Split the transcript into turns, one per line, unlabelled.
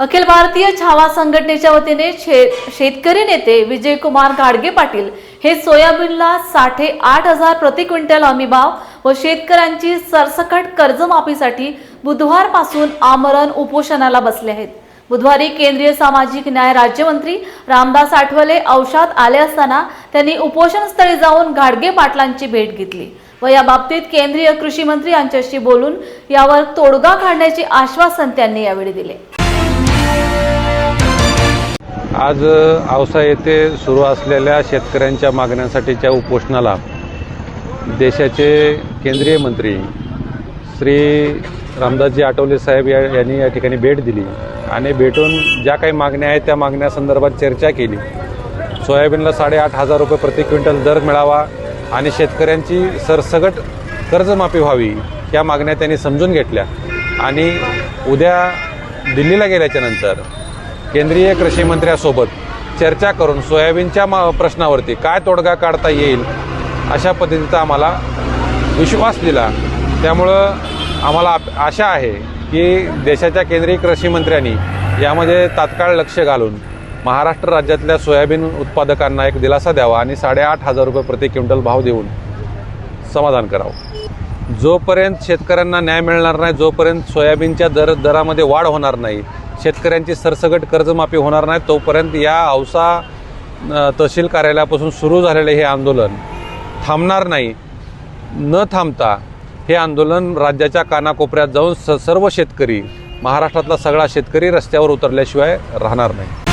अखिल भारतीय छावा संघटनेच्या वतीने शे- शेतकरी नेते विजयकुमार गाडगे पाटील हे सोयाबीनला साठे आठ हजार प्रति क्विंटल हमीभाव व शेतकऱ्यांची सरसकट कर्जमाफीसाठी बुधवारपासून आमरण उपोषणाला बसले आहेत. बुधवारी केंद्रीय सामाजिक न्याय राज्यमंत्री रामदास आठवले औषधात आले असताना त्यांनी उपोषणस्थळी जाऊन गाडगे पाटलांची भेट घेतली व या बाबतीत केंद्रीय कृषी मंत्री यांच्याशी बोलून यावर तोडगा काढण्याचे आश्वासन त्यांनी यावेळी दिले.
आज औसा येथे सुरू असलेल्या शेतकऱ्यांच्या मागण्यांसाठीच्या उपोषणाला देशाचे केंद्रीय मंत्री श्री रामदासजी आठवले साहेब या यांनी या ठिकाणी भेट दिली आणि भेटून ज्या काही मागण्या आहेत त्या मागण्यासंदर्भात चर्चा केली. सोयाबीनला साडेआठ हजार रुपये प्रति क्विंटल दर मिळावा आणि शेतकऱ्यांची सरसगट कर्जमाफी व्हावी या मागण्या त्यांनी समजून घेतल्या. आणि उद्या दिल्लीला गेल्याच्यानंतर केंद्रीय कृषी मंत्र्यासोबत चर्चा करून सोयाबीनच्या मा प्रश्नावरती काय तोडगा काढता येईल अशा पद्धतीचा आम्हाला विश्वास दिला. त्यामुळं आम्हाला आप- आशा आहे की देशाच्या केंद्रीय कृषी मंत्र्यांनी यामध्ये तात्काळ लक्ष घालून महाराष्ट्र राज्यातल्या सोयाबीन उत्पादकांना एक दिलासा द्यावा आणि साडेआठ हजार रुपये प्रति क्विंटल भाव देऊन समाधान करावं. जोपर्यंत शेतकऱ्यांना न्याय मिळणार नाही जोपर्यंत सोयाबीनच्या दर दरामध्ये वाढ होणार नाही शेतकऱ्यांची सरसगट कर्जमाफी होणार नाही तोपर्यंत या औसा तहसील कार्यालयापासून सुरू झालेले हे आंदोलन थांबणार नाही. न थांबता हे आंदोलन राज्याच्या कानाकोपऱ्यात जाऊन स सर्व शेतकरी महाराष्ट्रातला सगळा शेतकरी रस्त्यावर उतरल्याशिवाय राहणार नाही.